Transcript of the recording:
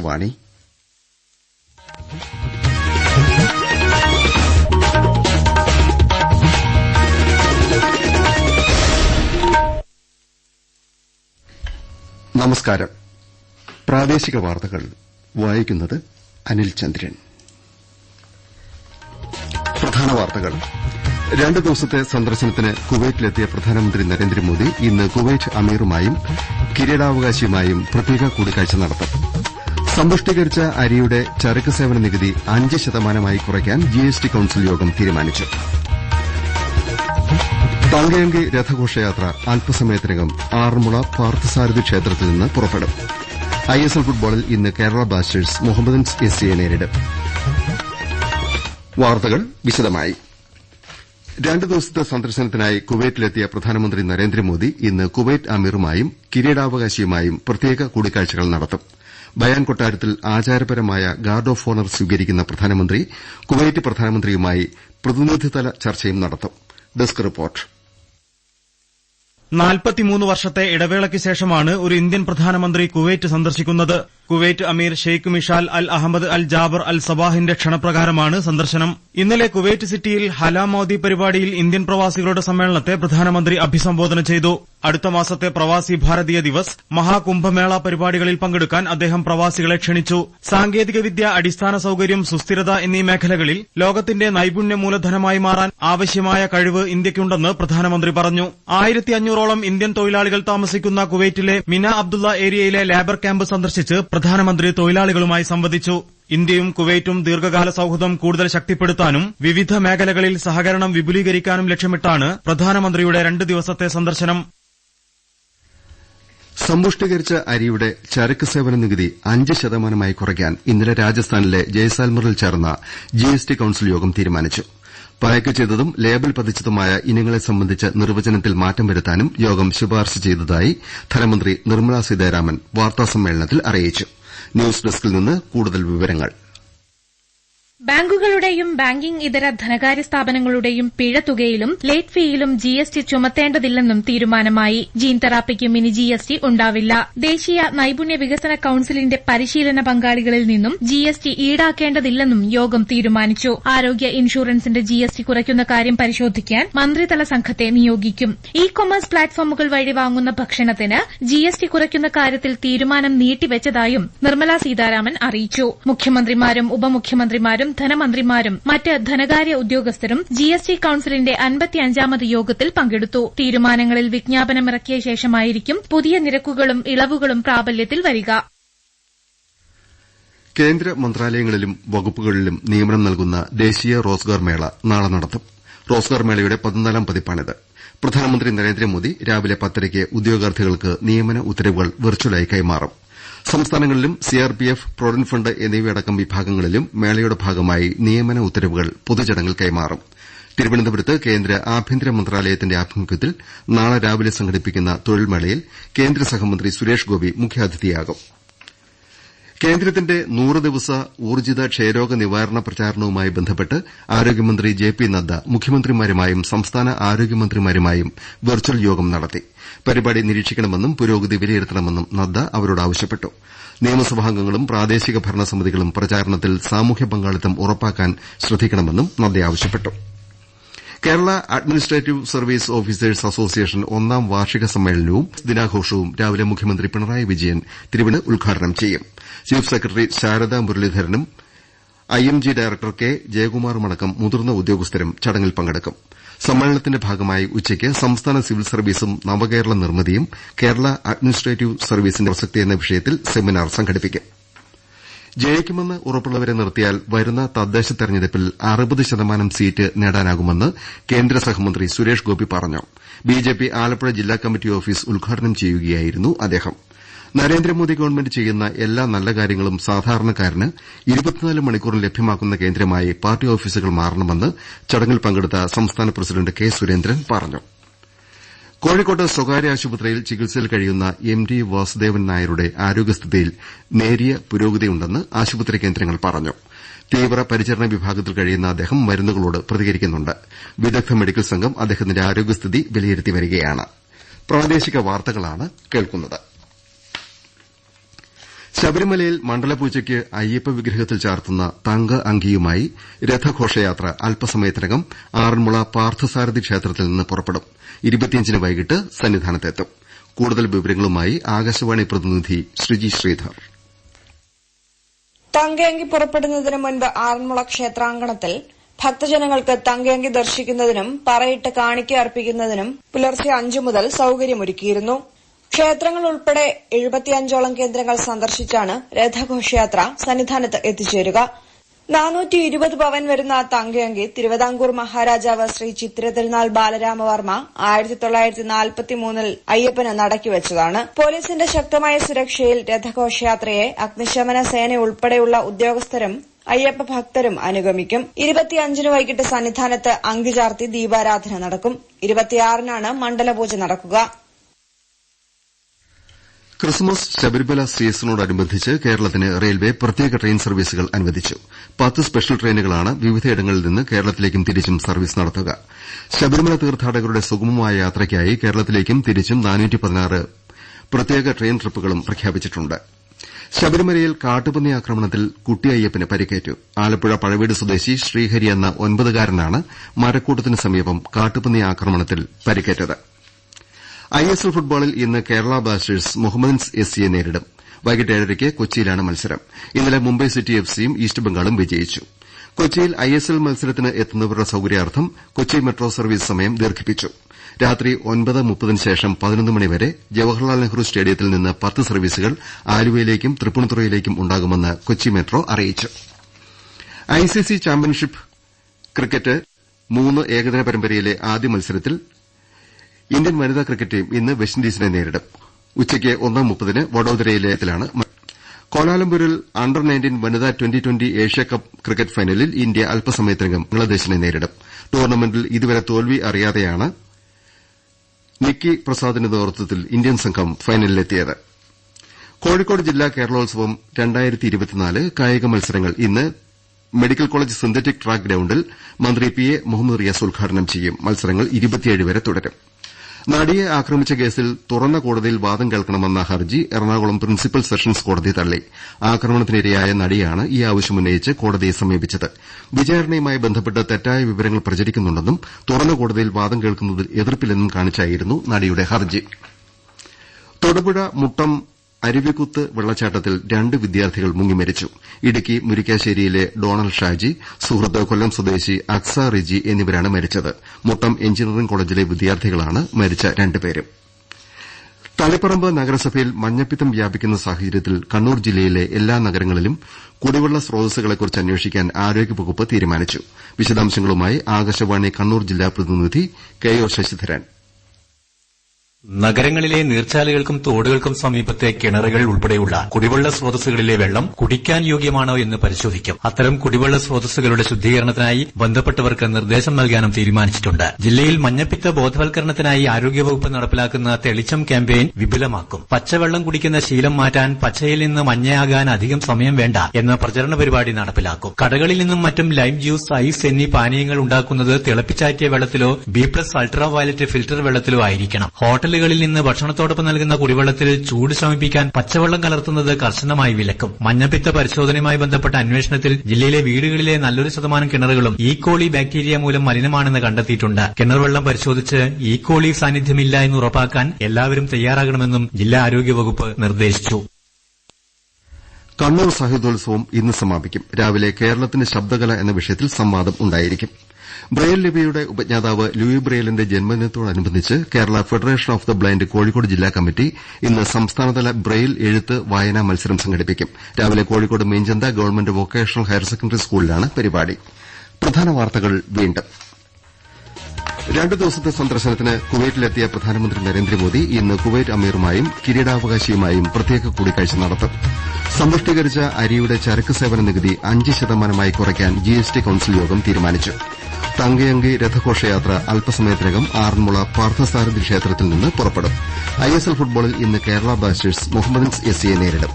ആകാശവാണി. നമസ്കാരം. പ്രാദേശിക വാർത്തകൾ. വായിക്കുന്നത് അനിൽ ചന്ദ്രൻ. പ്രധാന വാർത്തകൾ. രണ്ട് ദിവസത്തെ സന്ദർശനത്തിന് കുവൈറ്റിലെത്തിയ പ്രധാനമന്ത്രി നരേന്ദ്രമോദി ഇന്ന് കുവൈറ്റ് അമീറുമായും കിരീടാവകാശിയുമായും പ്രത്യേക കൂടിക്കാഴ്ച നടത്തും. സമ്പുഷ്ടീകരിച്ച അരിയുടെ ചരക്ക് സേവന നികുതി അഞ്ച് ശതമാനമായി കുറയ്ക്കാൻ ജി എസ് ടി കൌൺസിൽ യോഗം തീരുമാനിച്ചു. തങ്കയങ്കി രഥഘോഷയാത്ര അല്പസമയത്തിനകം ആറന്മുള പാർത്ഥസാരഥി ക്ഷേത്രത്തിൽ നിന്ന് പുറപ്പെടും. ഐ എസ് എൽ ഫുട്ബോളിൽ ഇന്ന് കേരള ബ്ലാസ്റ്റേഴ്സ് മുഹമ്മദൻസ് എസ് സിയെ നേരിടും. രണ്ട് ദിവസത്തെ സന്ദർശനത്തിനായി കുവൈറ്റിലെത്തിയ പ്രധാനമന്ത്രി നരേന്ദ്രമോദി ഇന്ന് കുവൈറ്റ് അമീറുമായും കിരീടാവകാശിയുമായും പ്രത്യേക കൂടിക്കാഴ്ചകൾ നടത്തും. ബയാൻ കൊട്ടാരത്തിൽ ആചാരപരമായ ഗാർഡ് ഓഫ് ഓണർ സ്വീകരിക്കുന്ന പ്രധാനമന്ത്രി കുവൈറ്റ് പ്രധാനമന്ത്രിയുമായി പ്രതിനിധിതല ചർച്ചയും നടത്തും. നാൽപ്പത്തിമൂന്ന് വർഷത്തെ ഇടവേളയ്ക്ക് ശേഷമാണ് ഒരു ഇന്ത്യൻ പ്രധാനമന്ത്രി കുവൈറ്റ് സന്ദർശിക്കുന്നത്. കുവൈറ്റ് അമീർ Sheikh Mishal Al Ahmad Al Jaber Al സബാഹിന്റെ ക്ഷണപ്രകാരമാണ് സന്ദർശനം. ഇന്നലെ കുവൈറ്റ് സിറ്റിയിൽ ഹലാ മോദി പരിപാടിയിൽ ഇന്ത്യൻ പ്രവാസികളുടെ സമ്മേളനത്തെ പ്രധാനമന്ത്രി അഭിസംബോധന ചെയ്തു. അടുത്ത മാസത്തെ പ്രവാസി ഭാരതീയ ദിവസ് മഹാകുംഭമേള പരിപാടികളിൽ പങ്കെടുക്കാൻ അദ്ദേഹം പ്രവാസികളെ ക്ഷണിച്ചു. സാങ്കേതികവിദ്യ അടിസ്ഥാന സൌകര്യം സുസ്ഥിരത എന്നീ മേഖലകളിൽ ലോകത്തിന്റെ നൈപുണ്യ മൂലധനമായി മാറാൻ ആവശ്യമായ കഴിവ് ഇന്ത്യയ്ക്കുണ്ടെന്ന് പ്രധാനമന്ത്രി പറഞ്ഞു. ആയിരത്തി അഞ്ഞൂറോളം ഇന്ത്യൻ തൊഴിലാളികൾ താമസിക്കുന്ന കുവൈറ്റിലെ മിന അബ്ദുള്ള ഏരിയയിലെ ലേബർ ക്യാമ്പ് സന്ദർശിച്ച് പ്രധാനമന്ത്രി തൊഴിലാളികളുമായി സംവദിച്ചു. ഇന്ത്യയും കുവൈറ്റും ദീർഘകാല സൌഹൃദം കൂടുതൽ ശക്തിപ്പെടുത്താനും വിവിധ മേഖലകളിൽ സഹകരണം വിപുലീകരിക്കാനും ലക്ഷ്യമിട്ടാണ് പ്രധാനമന്ത്രിയുടെ രണ്ട് ദിവസത്തെ സന്ദർശനം. സമ്പുഷ്ടീകരിച്ച അരിയുടെ ചരക്ക് സേവന നികുതി അഞ്ച് ശതമാനമായി കുറയ്ക്കാൻ ഇന്നലെ രാജസ്ഥാനിലെ ജയ്സാൽമറിൽ ചേർന്ന ജിഎസ്ടി കൌൺസിൽ യോഗം തീരുമാനിച്ചു. പായ്ക്ക് ചെയ്തതും ലേബൽ പതിച്ചതുമായ ഇനങ്ങളെ സംബന്ധിച്ച നിർവചനത്തിൽ മാറ്റം വരുത്താനും യോഗം ശുപാർശ ചെയ്തതായി ധനമന്ത്രി നിർമ്മലാ സീതാരാമൻ വാർത്താസമ്മേളനത്തിൽ അറിയിച്ചു. ന്യൂസ് ഡെസ്കിൽ നിന്ന് കൂടുതൽ വിവരങ്ങൾ. ബാങ്കുകളുടെയും ബാങ്കിംഗ് ഇതര ധനകാര്യ സ്ഥാപനങ്ങളുടെയും പിഴത്തുകയിലും ലേറ്റ് ഫീയിലും ജി എസ് ടി ചുമത്തേണ്ടതില്ലെന്നും തീരുമാനമായി. ജീൻ തെറാപ്പിക്കും ഇനി ജി എസ് ടി ഉണ്ടാവില്ല. ദേശീയ നൈപുണ്യ വികസന കൌൺസിലിന്റെ പരിശീലന പങ്കാളികളിൽ നിന്നും ജി എസ് ടി ഈടാക്കേണ്ടതില്ലെന്നും യോഗം തീരുമാനിച്ചു. ആരോഗ്യ ഇൻഷുറൻസിന്റെ ജി എസ് ടി കുറയ്ക്കുന്ന കാര്യം പരിശോധിക്കാൻ മന്ത്രിതല സംഘത്തെ നിയോഗിക്കും. ഇ കൊമേഴ്സ് പ്ലാറ്റ്ഫോമുകൾ വഴി വാങ്ങുന്ന ഭക്ഷണത്തിന് ജി എസ് ടി കുറയ്ക്കുന്ന കാര്യത്തിൽ തീരുമാനം നീട്ടിവച്ചതായും നിർമ്മലാ സീതാരാമൻ അറിയിച്ചു. മുഖ്യമന്ത്രിമാരും ഉപമുഖ്യമന്ത്രിമാരും ധനമന്ത്രിമാരും മറ്റ് ധനകാര്യ ഉദ്യോഗസ്ഥരും ജി എസ് ടി കൌൺസിലിന്റെ അൻപത്തിയഞ്ചാമത് യോഗത്തിൽ പങ്കെടുത്തു. തീരുമാനങ്ങളിൽ വിജ്ഞാപനമിറക്കിയ ശേഷമായിരിക്കും പുതിയ നിരക്കുകളും ഇളവുകളും പ്രാബല്യത്തിൽ വരിക. കേന്ദ്ര മന്ത്രാലയങ്ങളിലും വകുപ്പുകളിലും നിയമനം നൽകുന്ന ദേശീയ റോസ്ഗാർ മേള നാളെ നടത്തും. റോസ്ഗാർ മേളയുടെ പതിനാലാം പതിപ്പാണിത്. പ്രധാനമന്ത്രി നരേന്ദ്രമോദി രാവിലെ പത്തരയ്ക്ക് ഉദ്യോഗാർത്ഥികൾക്ക് നിയമന ഉത്തരവുകൾ വെർച്വലായി കൈമാറും. സംസ്ഥാനങ്ങളിലും സിആർപിഎഫ് പ്രൊവിഡന്റ് ഫണ്ട് എന്നിവയടക്കം വിഭാഗങ്ങളിലും മേളയുടെ ഭാഗമായി നിയമന ഉത്തരവുകൾ പൊതുചടങ്ങിൽ കൈമാറും. തിരുവനന്തപുരത്ത് കേന്ദ്ര ആഭ്യന്തര മന്ത്രാലയത്തിന്റെ ആഭിമുഖ്യത്തിൽ നാളെ രാവിലെ സംഘടിപ്പിക്കുന്ന തൊഴിൽമേളയിൽ കേന്ദ്ര സഹമന്ത്രി സുരേഷ് ഗോപി മുഖ്യാതിഥിയാകും. കേന്ദ്രത്തിന്റെ നൂറ് ദിവസ ഊർജിത ക്ഷയരോഗ നിവാരണ പ്രചാരണവുമായി ബന്ധപ്പെട്ട് ആരോഗ്യമന്ത്രി ജെ പി നദ്ദ മുഖ്യമന്ത്രിമാരുമായും സംസ്ഥാന ആരോഗ്യമന്ത്രിമാരുമായും വെർച്വൽ യോഗം നടത്തി. പരിപാടി നിരീക്ഷിക്കണമെന്നും പുരോഗതി വിലയിരുത്തണമെന്നും നദ്ദ അവരോട് ആവശ്യപ്പെട്ടു. നിയമസഭാംഗങ്ങളും പ്രാദേശിക ഭരണസമിതികളും പ്രചാരണത്തിൽ സാമൂഹ്യ പങ്കാളിത്തം ഉറപ്പാക്കാൻ ശ്രദ്ധിക്കണമെന്നും നദ്ദ ആവശ്യപ്പെട്ടു. Kerala administrative service officers association ഒന്നാം വാർഷിക സമ്മേളനവും ദിനാഘോഷവും രാവിലെ മുഖ്യമന്ത്രി പിണറായി വിജയൻ തിരുവിന് ഉദ്ഘാടനം ചെയ്യും. ചീഫ് സെക്രട്ടറി ശാരദാ മുരളീധരനും ഐഎംജി ഡയറക്ടർ കെ ജയകുമാറുമടക്കം മുതിർന്ന ഉദ്യോഗസ്ഥരും ചടങ്ങിൽ പങ്കെടുക്കും. സമ്മേളനത്തിന്റെ ഭാഗമായി ഉച്ചയ്ക്ക് സംസ്ഥാന സിവിൽ സർവീസും നവകേരള നിർമ്മിതിയും കേരള അഡ്മിനിസ്ട്രേറ്റീവ് സർവീസിന്റെ പ്രസക്തി എന്ന വിഷയത്തിൽ സെമിനാർ സംഘടിപ്പിക്കും. ജയിക്കുമെന്ന് ഉറപ്പുള്ളവരെ നിർത്തിയാൽ വരുന്ന തദ്ദേശ തെരഞ്ഞെടുപ്പിൽ അറുപത് ശതമാനം സീറ്റ് നേടാനാകുമെന്ന് കേന്ദ്ര സഹമന്ത്രി സുരേഷ് ഗോപി പറഞ്ഞു. ബിജെപി ആലപ്പുഴ ജില്ലാ കമ്മിറ്റി ഓഫീസ് ഉദ്ഘാടനം ചെയ്യുകയായിരുന്നു അദ്ദേഹം. നരേന്ദ്രമോദി ഗവൺമെന്റ് ചെയ്യുന്ന എല്ലാ നല്ല കാര്യങ്ങളും സാധാരണക്കാരന് ഇരുപത്തിനാല് മണിക്കൂറും ലഭ്യമാക്കുന്ന കേന്ദ്രമായി പാർട്ടി ഓഫീസുകൾ മാറണമെന്ന് ചടങ്ങിൽ പങ്കെടുത്ത സംസ്ഥാന പ്രസിഡന്റ് കെ സുരേന്ദ്രൻ പറഞ്ഞു. കോഴിക്കോട് സ്വകാര്യ ആശുപത്രിയിൽ ചികിത്സയിൽ കഴിയുന്ന എം ടി വാസുദേവൻ നായരുടെ ആരോഗ്യസ്ഥിതിയിൽ നേരിയ പുരോഗതിയുണ്ടെന്ന് ആശുപത്രി കേന്ദ്രങ്ങൾ പറഞ്ഞു. തീവ്ര പരിചരണ വിഭാഗത്തിൽ കഴിയുന്ന അദ്ദേഹം മരുന്നുകളോട് പ്രതികരിക്കുന്നുണ്ട്. വിദഗ്ധ മെഡിക്കൽ സംഘം അദ്ദേഹത്തിന്റെ ആരോഗ്യസ്ഥിതി വിലയിരുത്തി വരികയാണ്. ശബരിമലയിൽ മണ്ഡലപൂജയ്ക്ക് അയ്യപ്പ വിഗ്രഹത്തിൽ ചാർത്തുന്ന തങ്ക അങ്കിയുമായി രഥഘോഷയാത്ര അല്പസമയത്തിനകം ആറന്മുള പാർത്ഥസാരഥി ക്ഷേത്രത്തിൽ നിന്ന് പുറപ്പെടും. വൈകിട്ട് സന്നിധാനത്തെത്തും. കൂടുതൽ വിവരങ്ങളുമായി ആകാശവാണി പ്രതിനിധി ശ്രീജി ശ്രീധർ. തങ്കയങ്കി പുറപ്പെടുന്നതിന് മുൻപ് ആറന്മുള ക്ഷേത്രാങ്കണത്തിൽ ഭക്തജനങ്ങൾക്ക് തങ്കയങ്കി ദർശിക്കുന്നതിനും പറയിട്ട് കാണിക്ക അർപ്പിക്കുന്നതിനും പുലർച്ചെ അഞ്ചു മുതൽ സൌകര്യമൊരുക്കിയിരുന്നു. ക്ഷേത്രങ്ങൾ ഉൾപ്പെടെ എഴുപത്തിയഞ്ചോളം കേന്ദ്രങ്ങൾ സന്ദർശിച്ചാണ് രഥഘോഷയാത്ര സന്നിധാനത്ത് എത്തിച്ചേരുക. നാനൂറ്റി ഇരുപത് പവൻ വരുന്ന തങ്കയങ്കി തിരുവിതാംകൂർ മഹാരാജാവ് ശ്രീ ചിത്തിര തിരുനാൾ ബാലരാമവർമ്മ ആയിരത്തി തൊള്ളായിരത്തി നാൽപ്പത്തി മൂന്നിൽ അയ്യപ്പന് നടക്കിവച്ചതാണ് പോലീസിന്റെ ശക്തമായ സുരക്ഷയിൽ രഥഘോഷയാത്രയെ അഗ്നിശമന സേന ഉൾപ്പെടെയുള്ള ഉദ്യോഗസ്ഥരും അയ്യപ്പ ഭക്തരും അനുഗമിക്കും. ഇരുപത്തിയഞ്ചിന് വൈകിട്ട് സന്നിധാനത്ത് അങ്കിചാർത്തി ദീപാരാധന നടക്കും. ഇരുപത്തിയാറിനാണ് മണ്ഡലപൂജ നടക്കുക. ക്രിസ്മസ് ശബരിമല സീസണോടനുബന്ധിച്ച് കേരളത്തിന് റെയിൽവേ പ്രത്യേക ട്രെയിൻ സർവീസുകൾ അനുവദിച്ചു. പത്ത് സ്പെഷ്യൽ ട്രെയിനുകളാണ് വിവിധയിടങ്ങളിൽ നിന്ന് കേരളത്തിലേക്കും തിരിച്ചും സർവീസ് നടത്തുക. ശബരിമല തീർത്ഥാടകരുടെ സുഗമമായ യാത്രയ്ക്കായി കേരളത്തിലേക്കും തിരിച്ചും പ്രത്യേക ട്രെയിൻ ട്രിപ്പുകളും പ്രഖ്യാപിച്ചിട്ടുണ്ട്. ശബരിമലയിൽ കാട്ടുപന്നി ആക്രമണത്തിൽ കുട്ടി അയ്യപ്പന് പരിക്കേറ്റു. ആലപ്പുഴ പഴവീട് സ്വദേശി ശ്രീഹരി എന്ന ഒൻപതുകാരനാണ് മരക്കൂട്ടത്തിന് സമീപം കാട്ടുപന്നി ആക്രമണത്തിൽ പരിക്കേറ്റത്. ഐഎസ്എൽ ഫുട്ബോളിൽ ഇന്ന് കേരള ബ്ലാസ്റ്റേഴ്സ് മുഹമ്മദൻസ് എസ് സിയെ നേരിടും. വൈകിട്ട് ഏഴരയ്ക്ക് കൊച്ചിയിലാണ് മത്സരം. ഇന്നലെ മുംബൈ സിറ്റി എഫ്സിയും ഈസ്റ്റ് ബംഗാളും വിജയിച്ചു. കൊച്ചിയിൽ ഐഎസ്എൽ മത്സരത്തിന് എത്തുന്നവരുടെ സൌകര്യാർത്ഥം കൊച്ചി മെട്രോ സർവീസ് സമയം ദീർഘിപ്പിച്ചു. രാത്രി ഒൻപത് മുപ്പതിന് ശേഷം പതിനൊന്ന് മണിവരെ ജവഹർലാൽ നെഹ്റു സ്റ്റേഡിയത്തിൽ നിന്ന് പത്ത് സർവീസുകൾ ആലുവയിലേക്കും തൃപ്പൂണിത്തുറയിലേക്കും ഉണ്ടാകുമെന്ന് കൊച്ചി മെട്രോ അറിയിച്ചു. ഐസിസി ചാമ്പ്യൻഷിപ്പ് ക്രിക്കറ്റ് മൂന്ന് ഏകദിന പരമ്പരയിലെ ആദ്യ മത്സരത്തിൽ ഇന്ത്യൻ വനിതാ ക്രിക്കറ്റ് ടീം ഇന്ന് വെസ്റ്റിൻഡീസിനെ നേരിടും. ഉച്ചയ്ക്ക് ഒന്നാം മുപ്പതിന് വഡോദരയിലെ കോലാലംപൂരിൽ അണ്ടർ നയന്റീൻ വനിതാ twenty twenty Asia Cup cricket ഫൈനലിൽ ഇന്ത്യ അല്പസമയത്തിനകം ബംഗ്ലാദേശിനെ നേരിടും. ടൂർണമെന്റിൽ ഇതുവരെ തോൽവി അറിയാതെയാണ് നിക്കി പ്രസാദിന്റെ നേതൃത്വത്തിൽ ഇന്ത്യൻ സംഘം ഫൈനലിലെത്തിയത്. കോഴിക്കോട് ജില്ലാ കേരളോത്സവം കായിക മത്സരങ്ങൾ ഇന്ന് മെഡിക്കൽ കോളേജ് സിന്തറ്റിക് ട്രാക്ക് ഗ്രൌണ്ടിൽ മന്ത്രി പി എ മുഹമ്മദ് റിയാസ് ഉദ്ഘാടനം ചെയ്യും. മത്സരങ്ങൾ വരെ തുടരും. നടിയെ ആക്രമിച്ച കേസിൽ തുറന്ന കോടതിയിൽ വാദം കേൾക്കണമെന്ന ഹർജി എറണാകുളം പ്രിൻസിപ്പൽ സെഷൻസ് കോടതി തള്ളി. ആക്രമണത്തിനിരയായ നടിയാണ് ഈ ആവശ്യമുന്നയിച്ച് കോടതിയെ സമീപിച്ചത്. വിചാരണയുമായി ബന്ധപ്പെട്ട് തെറ്റായ വിവരങ്ങൾ പ്രചരിക്കുന്നുണ്ടെന്നും തുറന്ന കോടതിയിൽ വാദം കേൾക്കുന്നതിൽ എതിർപ്പില്ലെന്നും കാണിച്ചായിരുന്നു നടിയുടെ ഹർജി. തൊടുപുഴ മുട്ടം അരുവിക്കുത്ത് വെള്ളച്ചാട്ടത്തിൽ രണ്ട് വിദ്യാർത്ഥികൾ മുങ്ങിമരിച്ചു. ഇടുക്കി മുരിക്കാശ്ശേരിയിലെ ഡോണൽ ഷാജി സുഹൃത്ത് കൊല്ലം സ്വദേശി അക്സ റിജി എന്നിവരാണ് മരിച്ചത്. മുട്ടം എഞ്ചിനീയറിംഗ് കോളേജിലെ വിദ്യാർത്ഥികളാണ് മരിച്ച രണ്ടുപേരും. തളിപ്പറമ്പ് നഗരസഭയിൽ മഞ്ഞപ്പിത്തം വ്യാപിക്കുന്ന സാഹചര്യത്തിൽ കണ്ണൂർ ജില്ലയിലെ എല്ലാ നഗരങ്ങളിലും കുടിവെള്ള സ്രോതസ്സുകളെക്കുറിച്ച് അന്വേഷിക്കാൻ ആരോഗ്യവകുപ്പ് തീരുമാനിച്ചു. വിശദാംശങ്ങളുമായി ആകാശവാണി കണ്ണൂർ ജില്ലാ പ്രതിനിധി കെ ഒ ശശിധരൻ. നഗരങ്ങളിലെ നീർച്ചാലുകൾക്കും തോടുകൾക്കും സമീപത്തെ കിണറുകൾ ഉൾപ്പെടെയുള്ള കുടിവെള്ള സ്രോതസ്സുകളിലെ വെള്ളം കുടിക്കാൻ യോഗ്യമാണോ എന്ന് പരിശോധിക്കും. അത്തരം കുടിവെള്ള സ്രോതസ്സുകളുടെ ശുദ്ധീകരണത്തിനായി ബന്ധപ്പെട്ടവർക്ക് നിർദ്ദേശം നൽകാനും തീരുമാനിച്ചിട്ടുണ്ട്. ജില്ലയിൽ മഞ്ഞപ്പിത്ത ബോധവൽക്കരണത്തിനായി ആരോഗ്യവകുപ്പ് നടപ്പിലാക്കുന്ന തെളിച്ചം ക്യാമ്പയിൻ വിപുലമാക്കും. പച്ചവെള്ളം കുടിക്കുന്ന ശീലം മാറ്റാൻ പച്ചയിൽ നിന്ന് മഞ്ഞയാകാൻ അധികം സമയം വേണ്ട എന്ന പ്രചരണ പരിപാടി നടപ്പിലാക്കും. കടകളിൽ നിന്നും മറ്റും ലൈം ജ്യൂസ് ഐസ് എന്നീ പാനീയങ്ങൾ ഉണ്ടാക്കുന്നത് തിളപ്പിച്ചാറ്റിയ വെള്ളത്തിലോ B plus ultra violet filter വെള്ളത്തിലോ ആയിരിക്കണം. ഹോട്ടലുകളിൽ നിന്ന് ഭക്ഷണത്തോടൊപ്പം നൽകുന്ന കുടിവെള്ളത്തിൽ ചൂട് ശമിപ്പിക്കാൻ പച്ചവെള്ളം കലർത്തുന്നത് കർശനമായി വിലക്കും. മഞ്ഞപ്പിത്ത പരിശോധനയുമായി ബന്ധപ്പെട്ട അന്വേഷണത്തിൽ ജില്ലയിലെ വീടുകളിലെ നല്ലൊരു ശതമാനം കിണറുകളും ഈക്കോളി ബാക്ടീരിയ മൂലം മലിനമാണെന്ന് കണ്ടെത്തിയിട്ടുണ്ട്. കിണർവെള്ളം പരിശോധിച്ച് ഈക്കോളി സാന്നിധ്യമില്ല എന്ന് ഉറപ്പാക്കാൻ എല്ലാവരും തയ്യാറാകണമെന്നും ജില്ലാ ആരോഗ്യവകുപ്പ് നിർദ്ദേശിച്ചു. കണ്ണൂർ സാഹിത്യോത്സവം ഇന്ന് സമാപിക്കും. രാവിലെ കേരളത്തിന്റെ ശബ്ദകല എന്ന വിഷയത്തിൽ സംവാദം ഉണ്ടായിരിക്കും. ബ്രെയിൽ ലിപിയുടെ ഉപജ്ഞാതാവ് ലൂയി ബ്രെയിലിന്റെ ജന്മദിനത്തോടനുബന്ധിച്ച് Kerala federation of the blind Kozhikode ജില്ലാ കമ്മിറ്റി ഇന്ന് സംസ്ഥാനതല ബ്രെയിൽ എഴുത്ത് വായനാ മത്സരം സംഘടിപ്പിക്കും. രാവിലെ Kozhikode Meenchanda government vocational higher secondary സ്കൂളിലാണ് പരിപാടി. രണ്ടു ദിവസത്തെ സന്ദർശനത്തിന് കുവൈറ്റിലെത്തിയ പ്രധാനമന്ത്രി നരേന്ദ്രമോദി ഇന്ന് കുവൈറ്റ് അമീറുമായും കിരീടാവകാശിയുമായും പ്രത്യേക കൂടിക്കാഴ്ച നടത്തും. സമ്പുഷ്ടീകരിച്ച അരിയുടെ ചരക്ക് സേവന നികുതി അഞ്ച് ശതമാനമായി കുറയ്ക്കാൻ ജിഎസ്ടി കൌൺസിൽ യോഗം തീരുമാനിച്ചു. തങ്കയങ്കി രഥഘോഷയാത്ര അല്പസമയത്തിനകം ആറന്മുള പാർത്ഥസാരഥി ക്ഷേത്രത്തിൽ നിന്ന് പുറപ്പെടും. ഐഎസ്എൽ ഫുട്ബോളിൽ ഇന്ന് കേരള ബ്ലാസ്റ്റേഴ്സ് മുഹമ്മദൻസ് എസ് സിയെ നേരിടും.